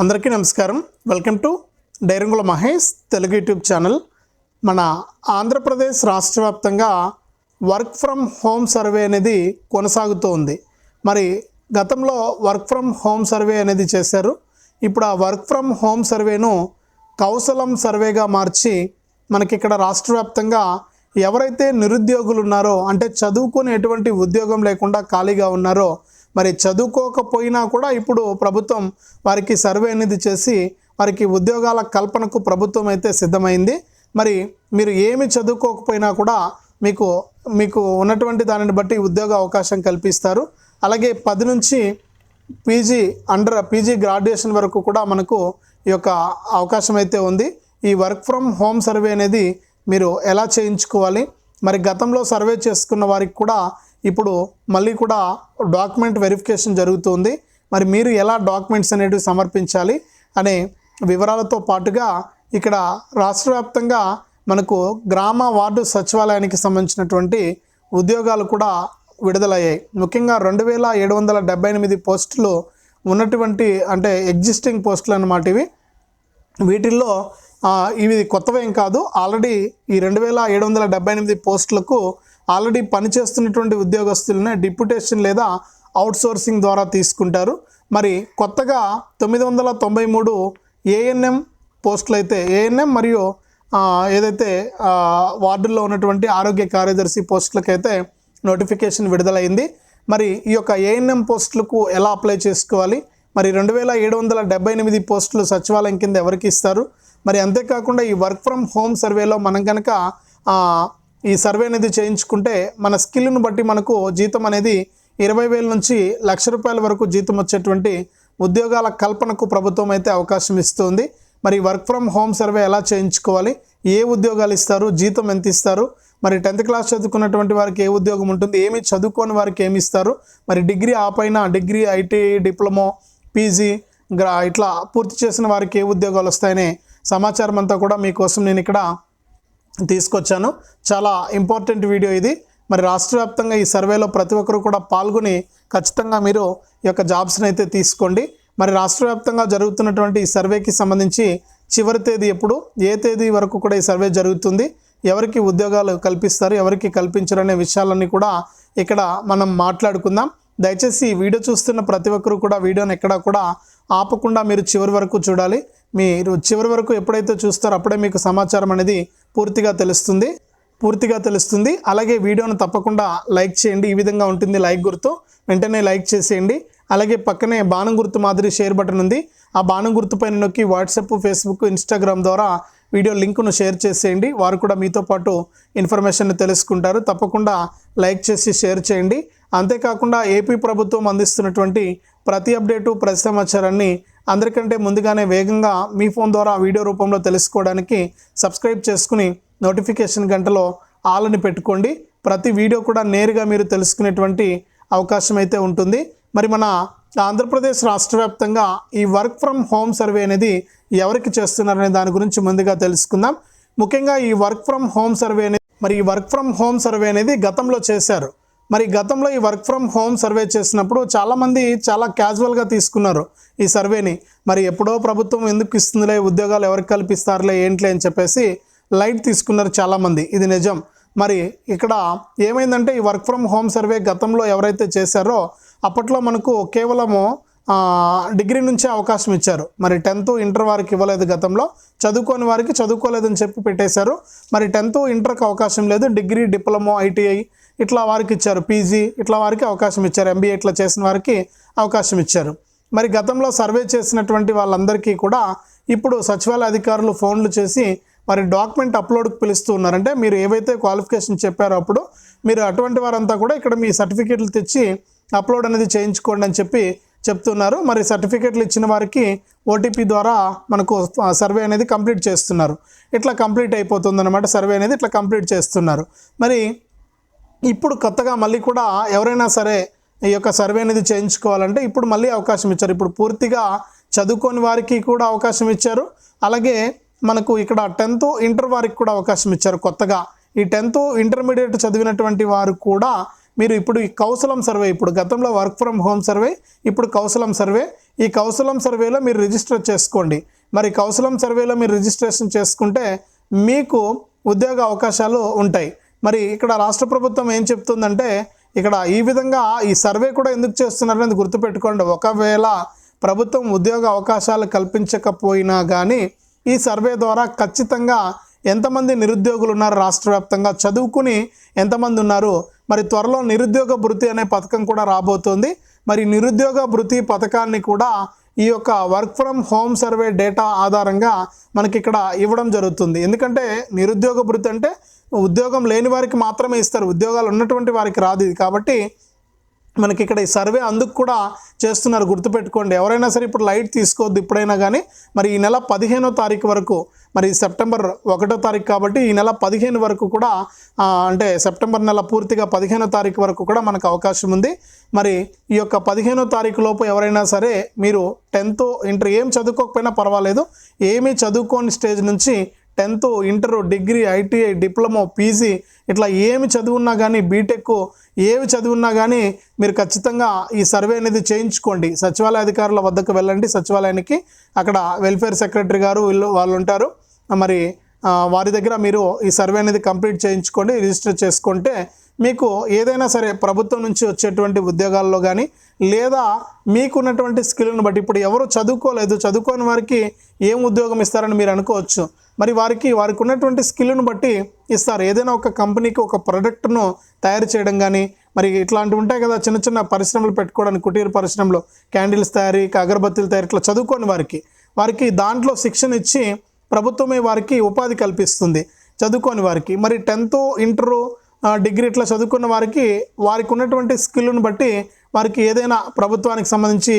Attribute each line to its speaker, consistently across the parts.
Speaker 1: అందరికీ నమస్కారం. Welcome to Dairangula Mahesh Telugu YouTube channel. మన ఆంధ్రప్రదేశ్ రాష్ట్ర వ్యాప్తంగా వర్క్ ఫ్రమ్ హోమ్ సర్వే అనేది కొనసాగుతూ ఉంది. మరి గతంలో వర్క్ ఫ్రమ్ హోమ్ సర్వే అనేది చేశారు. ఇప్పుడు ఆ వర్క్ ఫ్రమ్ హోమ్ సర్వేను కౌశలం సర్వేగా మార్చి మనకి ఇక్కడ రాష్ట్ర వ్యాప్తంగా ఎవరైతే నిరుద్యోగులు ఉన్నారో అంటే చదువుకుని ఎటువంటి ఉద్యోగం లేకుండా ఖాళీగా ఉన్నారో మరి చదువుకోకపోయినా కూడా ఇప్పుడు ప్రభుత్వం వారికి సర్వే అనేది చేసి వారికి ఉద్యోగాల కల్పనకు ప్రభుత్వం అయితే సిద్ధమైంది. మరి మీరు ఏమి చదువుకోకపోయినా కూడా మీకు మీకు ఉన్నటువంటి దానిని బట్టి ఉద్యోగ అవకాశం కల్పిస్తారు. అలాగే పది నుంచి పీజీ అండర్ పీజీ గ్రాడ్యుయేషన్ వరకు కూడా మనకు ఈ యొక్క అవకాశం అయితే ఉంది. ఈ వర్క్ ఫ్రమ్ హోమ్ సర్వే అనేది మీరు ఎలా చేయించుకోవాలి? మరి గతంలో సర్వే చేసుకున్న వారికి కూడా ఇప్పుడు మళ్ళీ కూడా డాక్యుమెంట్ వెరిఫికేషన్ జరుగుతుంది. మరి మీరు ఎలా డాక్యుమెంట్స్ అనేటివి సమర్పించాలి అనే వివరాలతో పాటుగా ఇక్కడ రాష్ట్ర వ్యాప్తంగా మనకు గ్రామ వార్డు సచివాలయానికి సంబంధించినటువంటి ఉద్యోగాలు కూడా విడుదలయ్యాయి. ముఖ్యంగా రెండు వేల ఏడు వందల డెబ్బై ఎనిమిది పోస్టులు ఉన్నటువంటి అంటే ఎగ్జిస్టింగ్ పోస్టులు అన్నమాట ఇవి. వీటిల్లో ఇవి కొత్తవేం కాదు. ఆల్రెడీ ఈ రెండు వేల ఏడు వందల డెబ్బై ఎనిమిది పోస్టులకు ఆల్రెడీ పనిచేస్తున్నటువంటి ఉద్యోగస్తులనే డిప్యుటేషన్ లేదా అవుట్సోర్సింగ్ ద్వారా తీసుకుంటారు. మరి కొత్తగా తొమ్మిది వందల తొంభై మూడు ఏఎన్ఎం పోస్టులు అయితే ఏఎన్ఎం మరియు ఏదైతే వార్డుల్లో ఉన్నటువంటి ఆరోగ్య కార్యదర్శి పోస్టులకైతే నోటిఫికేషన్ విడుదలైంది. మరి ఈ యొక్క ఏఎన్ఎం పోస్టులకు ఎలా అప్లై చేసుకోవాలి? మరి రెండు వేల ఏడు వందల డెబ్బై ఎనిమిది పోస్టులు సచివాలయం కింద ఎవరికి ఇస్తారు? మరి అంతేకాకుండా ఈ వర్క్ ఫ్రమ్ హోమ్ సర్వేలో మనం కనుక ఈ సర్వే అనేది చేయించుకుంటే మన స్కిల్ను బట్టి మనకు జీతం అనేది ఇరవై వేల నుంచి లక్ష రూపాయల వరకు జీతం వచ్చేటువంటి ఉద్యోగాల కల్పనకు ప్రభుత్వం అయితే అవకాశం ఇస్తుంది. మరి వర్క్ ఫ్రమ్ హోమ్ సర్వే ఎలా చేయించుకోవాలి? ఏ ఉద్యోగాలు ఇస్తారు? జీతం ఎంత ఇస్తారు? మరి టెన్త్ క్లాస్ చదువుకున్నటువంటి వారికి ఏ ఉద్యోగం ఉంటుంది? ఏమి చదువుకోని వారికి ఏమి ఇస్తారు? మరి డిగ్రీ ఆపైన డిగ్రీ ఐటీ డిప్లొమో పీజీ గ్రా ఇట్లా పూర్తి చేసిన వారికి ఏ ఉద్యోగాలు వస్తాయనే సమాచారం అంతా కూడా మీకోసం నేను ఇక్కడ తీసుకొచ్చాను. చాలా ఇంపార్టెంట్ వీడియో ఇది. మరి రాష్ట్ర వ్యాప్తంగా ఈ సర్వేలో ప్రతి ఒక్కరు కూడా పాల్గొని ఖచ్చితంగా మీరు ఈ యొక్క జాబ్స్ని అయితే తీసుకోండి. మరి రాష్ట్ర వ్యాప్తంగా జరుగుతున్నటువంటి ఈ సర్వేకి సంబంధించి చివరి తేదీ ఎప్పుడు ఏ తేదీ వరకు కూడా ఈ సర్వే జరుగుతుంది ఎవరికి ఉద్యోగాలు కల్పిస్తారు ఎవరికి కల్పించరు అనే విషయాలన్నీ కూడా ఇక్కడ మనం మాట్లాడుకుందాం. దయచేసి ఈ వీడియో చూస్తున్న ప్రతి ఒక్కరు కూడా వీడియోని ఎక్కడా కూడా ఆపకుండా మీరు చివరి వరకు చూడాలి. మీరు చివరి వరకు ఎప్పుడైతే చూస్తారో అప్పుడే మీకు సమాచారం అనేది పూర్తిగా తెలుస్తుంది. పూర్తిగా తెలుస్తుంది. అలాగే వీడియోను తప్పకుండా లైక్ చేయండి. ఈ విధంగా ఉంటుంది లైక్ గుర్తు. వెంటనే లైక్ చేసేయండి. అలాగే పక్కనే బాణం గుర్తు మాదిరి షేర్ బటన్ ఉంది. ఆ బాణం గుర్తు పైన నొక్కి వాట్సాప్ ఫేస్బుక్ ఇన్స్టాగ్రామ్ ద్వారా వీడియో లింకును షేర్ చేసేయండి. వారు కూడా మీతో పాటు ఇన్ఫర్మేషన్ తెలుసుకుంటారు. తప్పకుండా లైక్ చేసి షేర్ చేయండి. అంతేకాకుండా ఏపీ ప్రభుత్వం అందిస్తున్నటువంటి ప్రతి అప్డేటు ప్రతి సమాచారాన్ని అందరికంటే ముందుగానే వేగంగా మీ ఫోన్ ద్వారా వీడియో రూపంలో తెలుసుకోవడానికి సబ్స్క్రైబ్ చేసుకుని నోటిఫికేషన్ గంటలో ఆలని పెట్టుకోండి. ప్రతి వీడియో కూడా నేరుగా మీరు తెలుసుకునేటువంటి అవకాశం అయితే ఉంటుంది. మరి మన ఆంధ్రప్రదేశ్ రాష్ట్ర వ్యాప్తంగా ఈ వర్క్ ఫ్రమ్ హోమ్ సర్వే అనేది ఎవరికి చేస్తున్నారనే దాని గురించి ముందుగా తెలుసుకుందాం. ముఖ్యంగా ఈ వర్క్ ఫ్రమ్ హోమ్ సర్వే అనేది మరి ఈ వర్క్ ఫ్రమ్ హోమ్ సర్వే అనేది గతంలో చేశారు. మరి గతంలో ఈ వర్క్ ఫ్రమ్ హోమ్ సర్వే చేసినప్పుడు చాలామంది చాలా క్యాజువల్గా తీసుకున్నారు ఈ సర్వేని. మరి ఎప్పుడో ప్రభుత్వం ఎందుకు ఇస్తుందిలే ఉద్యోగాలు ఎవరికి కల్పిస్తారులే ఏంట్లే అని చెప్పేసి లైట్ తీసుకున్నారు చాలామంది. ఇది నిజం. మరి ఇక్కడ ఏమైందంటే ఈ వర్క్ ఫ్రమ్ హోమ్ సర్వే గతంలో ఎవరైతే చేశారో అప్పట్లో మనకు కేవలము డిగ్రీ నుంచే అవకాశం ఇచ్చారు. మరి టెన్త్ ఇంటర్ వారికి ఇవ్వలేదు గతంలో. చదువుకోని వారికి చదువుకోలేదని చెప్పి పెట్టేశారు. మరి టెన్త్ ఇంటర్కి అవకాశం లేదు. డిగ్రీ డిప్లొమో ఐటీఐ ఇట్లా వారికి ఇచ్చారు. పీజీ ఇట్లా వారికి అవకాశం ఇచ్చారు. ఎంబీఏ ఇట్లా చేసిన వారికి అవకాశం ఇచ్చారు. మరి గతంలో సర్వే చేసినటువంటి వాళ్ళందరికీ కూడా ఇప్పుడు సచివాలయ అధికారులు ఫోన్లు చేసి మరి డాక్యుమెంట్ అప్లోడ్కి పిలుస్తూ ఉన్నారంటే మీరు ఏవైతే క్వాలిఫికేషన్ చెప్పారో అప్పుడు మీరు అటువంటి వారంతా కూడా ఇక్కడ మీ సర్టిఫికేట్లు తెచ్చి అప్లోడ్ అనేది చేయించుకోండి అని చెప్పి చెప్తున్నారు. మరి సర్టిఫికేట్లు ఇచ్చిన వారికి ఓటీపీ ద్వారా మనకు సర్వే అనేది కంప్లీట్ చేస్తున్నారు. ఇట్లా కంప్లీట్ అయిపోతుంది అనమాట సర్వే అనేది ఇట్లా కంప్లీట్ చేస్తున్నారు. మరి ఇప్పుడు కొత్తగా మళ్ళీ కూడా ఎవరైనా సరే ఈ యొక్క సర్వే అనేది చేయించుకోవాలంటే ఇప్పుడు మళ్ళీ అవకాశం ఇచ్చారు. ఇప్పుడు పూర్తిగా చదువుకోని వారికి కూడా అవకాశం ఇచ్చారు. అలాగే మనకు ఇక్కడ టెన్త్ ఇంటర్ వారికి కూడా అవకాశం ఇచ్చారు కొత్తగా. ఈ టెన్త్ ఇంటర్మీడియట్ చదివినటువంటి వారు కూడా మీరు ఇప్పుడు ఈ కౌశలం సర్వే ఇప్పుడు గతంలో వర్క్ ఫ్రమ్ హోమ్ సర్వే ఇప్పుడు కౌశలం సర్వే. ఈ కౌశలం సర్వేలో మీరు రిజిస్టర్ చేసుకోండి. మరి కౌశలం సర్వేలో మీరు రిజిస్ట్రేషన్ చేసుకుంటే మీకు ఉద్యోగ అవకాశాలు ఉంటాయి. మరి ఇక్కడ రాష్ట్ర ప్రభుత్వం ఏం చెప్తుందంటే ఇక్కడ ఈ విధంగా ఈ సర్వే కూడా ఎందుకు చేస్తున్నారు అనేది గుర్తుపెట్టుకోండి. ఒకవేళ ప్రభుత్వం ఉద్యోగ అవకాశాలు కల్పించకపోయినా కానీ ఈ సర్వే ద్వారా ఖచ్చితంగా ఎంతమంది నిరుద్యోగులు ఉన్నారు రాష్ట్ర వ్యాప్తంగా? చదువుకుని ఎంతమంది ఉన్నారు? మరి త్వరలో నిరుద్యోగ భృతి అనే పథకం కూడా రాబోతోంది. మరి నిరుద్యోగ భృతి పథకాన్ని కూడా ఈ యొక్క work from home survey data ఆధారంగా మనకి ఇక్కడ ఇవ్వడం జరుగుతుంది. ఎందుకంటే నిరుద్యోగ భృతి అంటే ఉద్యోగం లేని వారికి మాత్రమే ఇస్తారు. ఉద్యోగాలు ఉన్నటువంటి వారికి రాదు ఇది. కాబట్టి మనకి ఇక్కడ ఈ సర్వే అందుకు కూడా చేస్తున్నారు. గుర్తుపెట్టుకోండి. ఎవరైనా సరే ఇప్పుడు లైట్ తీసుకోవద్దు ఇప్పుడైనా కానీ మరి ఈ నెల పదిహేనో తారీఖు వరకు మరి సెప్టెంబర్ ఒకటో తారీఖు కాబట్టి ఈ నెల పదిహేను వరకు కూడా అంటే సెప్టెంబర్ నెల పూర్తిగా పదిహేనో తారీఖు వరకు కూడా మనకు అవకాశం ఉంది. మరి ఈ యొక్క పదిహేనో తారీఖు లోపు ఎవరైనా సరే మీరు టెన్త్ ఇంటర్ ఏం చదువుకోకపోయినా పర్వాలేదు. ఏమీ చదువుకోని స్టేజ్ నుంచి tenth inter degree ITI diploma PG ఇట్లా ఏమి చదువున్నా కానీ బీటెక్ ఏవి చదివినా కానీ మీరు ఖచ్చితంగా ఈ సర్వే అనేది చేయించుకోండి. సచివాలయ అధికారుల వద్దకు వెళ్ళండి. సచివాలయానికి అక్కడ వెల్ఫేర్ సెక్రటరీ గారు వీళ్ళు వాళ్ళు ఉంటారు. మరి వారి దగ్గర మీరు ఈ సర్వే అనేది కంప్లీట్ చేయించుకోండి రిజిస్టర్ చేసుకుంటే మీకు ఏదైనా సరే ప్రభుత్వం నుంచి వచ్చేటువంటి ఉద్యోగాల్లో కానీ లేదా మీకున్నటువంటి స్కిల్ని బట్టి ఇప్పుడు ఎవరు చదువుకోలేదు చదువుకోని వారికి ఏం ఉద్యోగం ఇస్తారని మీరు అనుకోవచ్చు. మరి వారికి వారికి ఉన్నటువంటి స్కిల్ను బట్టి ఇస్తారు. ఏదైనా ఒక కంపెనీకి ఒక ప్రోడక్ట్ను తయారు చేయడం కానీ మరి ఇట్లాంటివి ఉంటాయి కదా చిన్న చిన్న పరిశ్రమలు పెట్టుకోవడానికి కుటీర పరిశ్రమలు క్యాండిల్స్ తయారీ అగరబత్తీలు తయారీ ఇట్లా చదువుకోని వారికి వారికి దాంట్లో శిక్షణ ఇచ్చి ప్రభుత్వమే వారికి ఉపాధి కల్పిస్తుంది. చదువుకోని వారికి. మరి టెన్త్ ఇంటరు డిగ్రీ ఇట్లా చదువుకున్న వారికి వారికి ఉన్నటువంటి స్కిల్ను బట్టి వారికి ఏదైనా ప్రభుత్వానికి సంబంధించి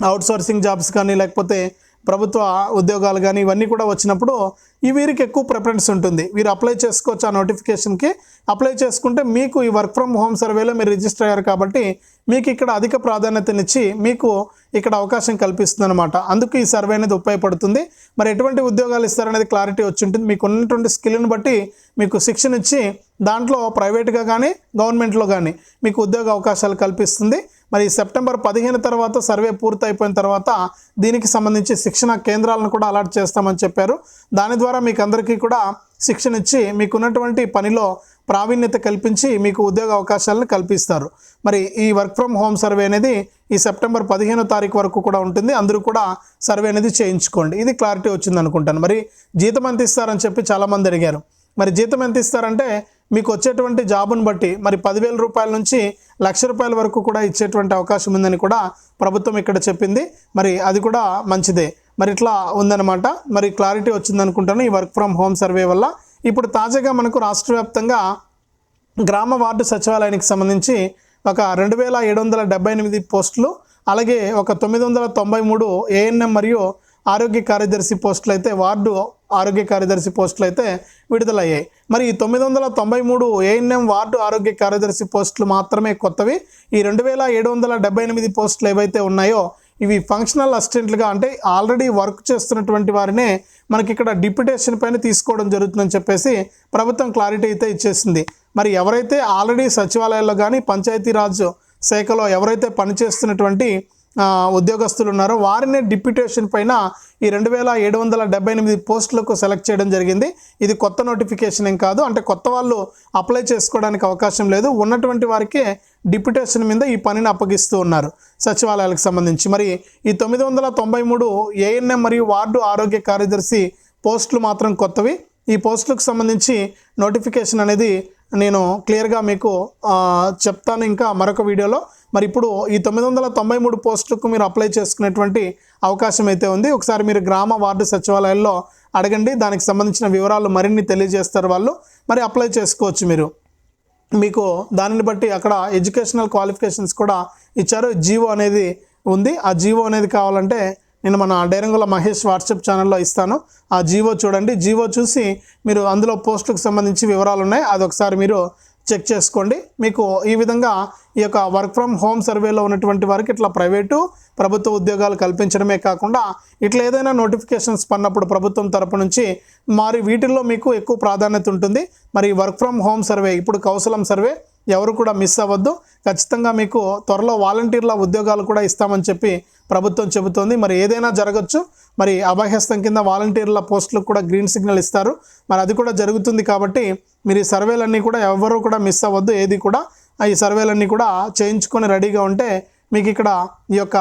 Speaker 1: అవుట్సోర్సింగ్ జాబ్స్ కానీ లేకపోతే ప్రభుత్వ ఉద్యోగాలు కానీ ఇవన్నీ కూడా వచ్చినప్పుడు ఈ వీరికి ఎక్కువ ప్రిఫరెన్స్ ఉంటుంది. వీరు అప్లై చేసుకోవచ్చు ఆ నోటిఫికేషన్కి అప్లై చేసుకుంటే మీకు ఈ వర్క్ ఫ్రమ్ హోమ్ సర్వేలో మీరు రిజిస్టర్ అయ్యారు కాబట్టి మీకు ఇక్కడ అధిక ప్రాధాన్యతనిచ్చి మీకు ఇక్కడ అవకాశం కల్పిస్తుంది అనమాట అందుకు ఈ సర్వే అనేది ఉపయోగపడుతుంది. మరి ఎటువంటి ఉద్యోగాలు ఇస్తారనేది క్లారిటీ వచ్చి ఉంటుంది. మీకు ఉన్నటువంటి స్కిల్ని బట్టి మీకు శిక్షణ ఇచ్చి దాంట్లో ప్రైవేట్గా కానీ గవర్నమెంట్లో కానీ మీకు ఉద్యోగ అవకాశాలు కల్పిస్తుంది. మరి సెప్టెంబర్ పదిహేను తర్వాత సర్వే పూర్తయిపోయిన తర్వాత దీనికి సంబంధించి శిక్షణ కేంద్రాలను కూడా అలాట్ చేస్తామని చెప్పారు. దాని ద్వారా మీకు అందరికీ కూడా శిక్షణ ఇచ్చి మీకున్నటువంటి పనిలో ప్రావీణ్యత కల్పించి మీకు ఉద్యోగ అవకాశాలను కల్పిస్తారు. మరి ఈ వర్క్ ఫ్రమ్ హోమ్ సర్వే అనేది ఈ సెప్టెంబర్ పదిహేనో తారీఖు వరకు కూడా ఉంటుంది. అందరూ కూడా సర్వే అనేది చేయించుకోండి. ఇది క్లారిటీ వచ్చింది అనుకుంటాను మరి జీతం ఎంత ఇస్తారని చెప్పి చాలామంది అడిగారు. మరి జీతం ఎంత ఇస్తారంటే మీకు వచ్చేటువంటి జాబును బట్టి మరి పదివేల రూపాయల నుంచి లక్ష రూపాయల వరకు కూడా ఇచ్చేటువంటి అవకాశం ఉందని కూడా ప్రభుత్వం ఇక్కడ చెప్పింది. మరి అది కూడా మంచిదే. మరి ఇట్లా ఉందన్నమాట. మరి క్లారిటీ వచ్చింది అనుకుంటాను ఈ వర్క్ ఫ్రమ్ హోమ్ సర్వే వల్ల. ఇప్పుడు తాజాగా మనకు రాష్ట్ర వ్యాప్తంగా గ్రామ వార్డు సచివాలయానికి సంబంధించి ఒక రెండు వేల ఏడు వందల డెబ్బై ఎనిమిది పోస్టులు అలాగే ఒక తొమ్మిది వందల తొంభై మూడు ఏఎన్ఎం మరియు ఆరోగ్య కార్యదర్శి పోస్టులు అయితే వార్డు ఆరోగ్య కార్యదర్శి పోస్టులు అయితే విడుదలయ్యాయి. మరి ఈ తొమ్మిది వందల తొంభై మూడు ఏఎన్ఎం వార్డు ఆరోగ్య కార్యదర్శి పోస్టులు మాత్రమే కొత్తవి. ఈ రెండు వేల ఏడు వందల డెబ్బై ఎనిమిది పోస్టులు ఏవైతే ఉన్నాయో ఇవి ఫంక్షనల్ అసిస్టెంట్లుగా అంటే ఆల్రెడీ వర్క్ చేస్తున్నటువంటి వారినే మనకి ఇక్కడ డిప్యుటేషన్ పైన తీసుకోవడం జరుగుతుందని చెప్పేసి ప్రభుత్వం క్లారిటీ అయితే ఇచ్చేసింది. మరి ఎవరైతే ఆల్రెడీ సచివాలయాల్లో కానీ పంచాయతీరాజ్ శాఖలో ఎవరైతే పనిచేస్తున్నటువంటి ఉద్యోగస్తులు ఉన్నారో. వారిని డిప్యూటేషన్ పైన ఈ రెండు వేల ఏడు వందల డెబ్బై ఎనిమిది పోస్టులకు సెలెక్ట్ చేయడం జరిగింది. ఇది కొత్త నోటిఫికేషన్ ఏం కాదు. అంటే కొత్త వాళ్ళు అప్లై చేసుకోవడానికి అవకాశం లేదు. ఉన్నటువంటి వారికే డిప్యూటేషన్ మీద ఈ పనిని అప్పగిస్తూ ఉన్నారు సచివాలయాలకు సంబంధించి. మరి ఈ తొమ్మిది వందల తొంభై మూడు ఏఎన్ఎం మరియు వార్డు ఆరోగ్య కార్యదర్శి పోస్టులు మాత్రం కొత్తవి. ఈ పోస్టులకు సంబంధించి నోటిఫికేషన్ అనేది నేను క్లియర్గా మీకు చెప్తాను. ఇంకా మరొక వీడియోలో మరి ఇప్పుడు ఈ తొమ్మిది వందల తొంభై మూడు పోస్టులకు మీరు అప్లై చేసుకునేటువంటి అవకాశం అయితే ఉంది. ఒకసారి మీరు గ్రామ వార్డు సచివాలయాల్లో అడగండి. దానికి సంబంధించిన వివరాలు మరిన్ని తెలియజేస్తారు వాళ్ళు. మరి అప్లై చేసుకోవచ్చు మీరు. మీకు దానిని బట్టి అక్కడ ఎడ్యుకేషనల్ క్వాలిఫికేషన్స్ కూడా ఇచ్చారు. జీవో అనేది ఉంది. ఆ జీవో అనేది కావాలంటే నేను మన డైరంగుల మహేష్ వాట్సాప్ ఛానల్లో ఇస్తాను. ఆ జీవో చూడండి. జీవో చూసి మీరు అందులో పోస్టుకు సంబంధించి వివరాలు ఉన్నాయి అది ఒకసారి మీరు చెక్ చేసుకోండి. మీకు ఈ విధంగా ఈ యొక్క వర్క్ ఫ్రమ్ హోమ్ సర్వేలో ఉన్నటువంటి వారికి ఇట్లా ప్రైవేటు ప్రభుత్వ ఉద్యోగాలు కల్పించడమే కాకుండా ఇట్లా ఏదైనా నోటిఫికేషన్స్ పడినప్పుడు ప్రభుత్వం తరపు నుంచి మరి వీటిల్లో మీకు ఎక్కువ ప్రాధాన్యత ఉంటుంది. మరి వర్క్ ఫ్రమ్ హోమ్ సర్వే ఇప్పుడు కౌశలం సర్వే ఎవరు కూడా మిస్ అవ్వద్దు. ఖచ్చితంగా మీకు త్వరలో వాలంటీర్ల ఉద్యోగాలు కూడా ఇస్తామని చెప్పి ప్రభుత్వం చెబుతోంది. మరి ఏదైనా జరగచ్చు. మరి అభయహస్తం కింద వాలంటీర్ల పోస్టులకు కూడా గ్రీన్ సిగ్నల్ ఇస్తారు. మరి అది కూడా జరుగుతుంది కాబట్టి మీరు ఈ సర్వేలన్నీ కూడా ఎవరు కూడా మిస్ అవ్వద్దు. ఏది కూడా ఈ సర్వేలన్నీ కూడా చేయించుకొని రెడీగా ఉంటే మీకు ఇక్కడ ఈ యొక్క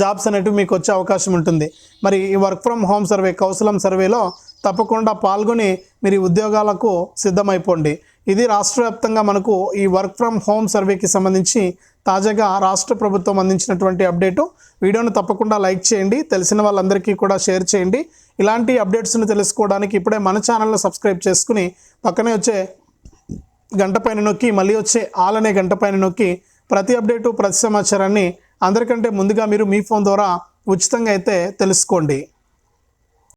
Speaker 1: జాబ్స్ అనేటివి మీకు వచ్చే అవకాశం ఉంటుంది. మరి ఈ work from home survey Kaushalam సర్వేలో తప్పకుండా పాల్గొని మీరు ఉద్యోగాలకు సిద్ధమైపోండి. ఇది రాష్ట్ర వ్యాప్తంగా మనకు ఈ వర్క్ ఫ్రమ్ హోమ్ సర్వేకి సంబంధించి తాజాగా రాష్ట్ర ప్రభుత్వం అందించినటువంటి అప్డేటు. వీడియోను తప్పకుండా లైక్ చేయండి తెలిసిన వాళ్ళందరికీ కూడా షేర్ చేయండి. ఇలాంటి అప్డేట్స్ని తెలుసుకోవడానికి ఇప్పుడే మన ఛానల్ని సబ్స్క్రైబ్ చేసుకుని పక్కనే వచ్చే గంట పైన నొక్కి మళ్ళీ వచ్చే ఆల్ అనే గంట పైన నొక్కి ప్రతి అప్డేటు ప్రతి సమాచారాన్ని అందరికంటే ముందుగా మీరు మీ ఫోన్ ద్వారా ఉచితంగా అయితే తెలుసుకోండి.